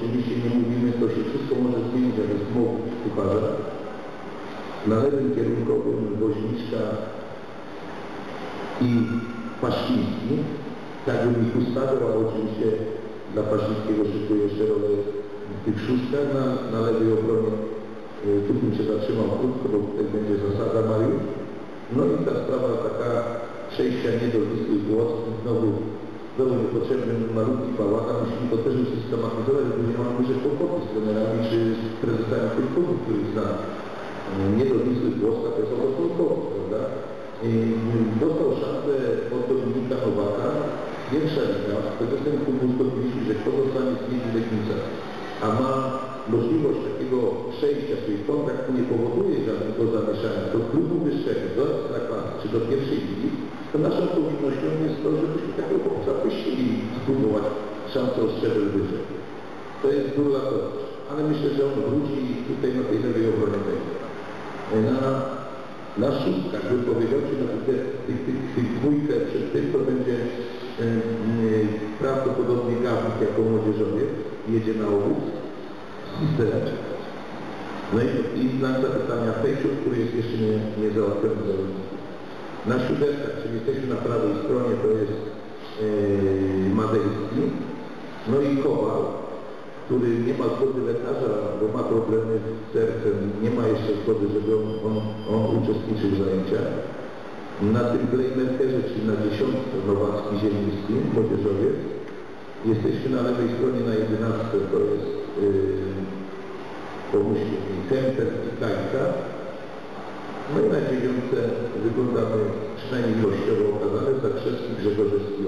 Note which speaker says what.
Speaker 1: oczywiście nie mówimy, to się wszystko może zmienić, jak jest w kucharza. Na lewym kierunkowym Woźniczka i Paszkiński, tak bym ich ustawiał, ale oczywiście dla Paszkińskiego szykuję jeszcze rolę tych szóstkach na, na lewej obronie. Y, Tu bym się zatrzymał krótko, bo tutaj będzie zasada Mariusz. No i ta sprawa taka przejścia nie do Włoskich, znowu znowu niepotrzebny malutki bałagan, musimy to też usystematyzować, bo nie mamy duże kłopoty z trenerami czy z prezesami tych klubów, których znam. Nie do i Włoska to jest kłopot, prawda? I dostał szansę od Dominika Nowaka, pierwsza liga, wtedy ten klub uzgodniliśmy, że kto zostanie z Miedzi Legnica, a ma możliwość takiego przejścia, czyli kontrakt nie powoduje żadnego zamieszania do klubu wyższego, do ekstraklasy czy do pierwszej ligi, to naszą powinnością jest to, żebyśmy takiego spróbować szansę o szczebel wyżej. To jest durla to, ale myślę, że on wróci tutaj na tej lewej obronie. Na, na szóstkach bym powiedział, czy na tych, dwójkę przed tym, to będzie e, e, prawdopodobnie Gawik jako młodzieżowiec, jedzie na obóz, Tyle. No i, i znak zapytania Pejczu, który jest jeszcze nie, nie załatwiony do Na siódemkach, czyli jesteśmy na prawej stronie, to jest yy, i Kowal, który nie ma zgody lekarza, bo ma problemy z sercem, nie ma jeszcze zgody, żeby on, on, on uczestniczył w zajęciach. Na tym playmakerze, czyli na dziesiątce Nowacki Zieliński, młodzieżowiec, jesteśmy na lewej stronie na jedenastce, to jest yy, pomóżcie Kemper i Kańka. No i na dziewiątce wyglądamy przynajmniej ilościowo okazane Zakrzewski, Grzegorzewski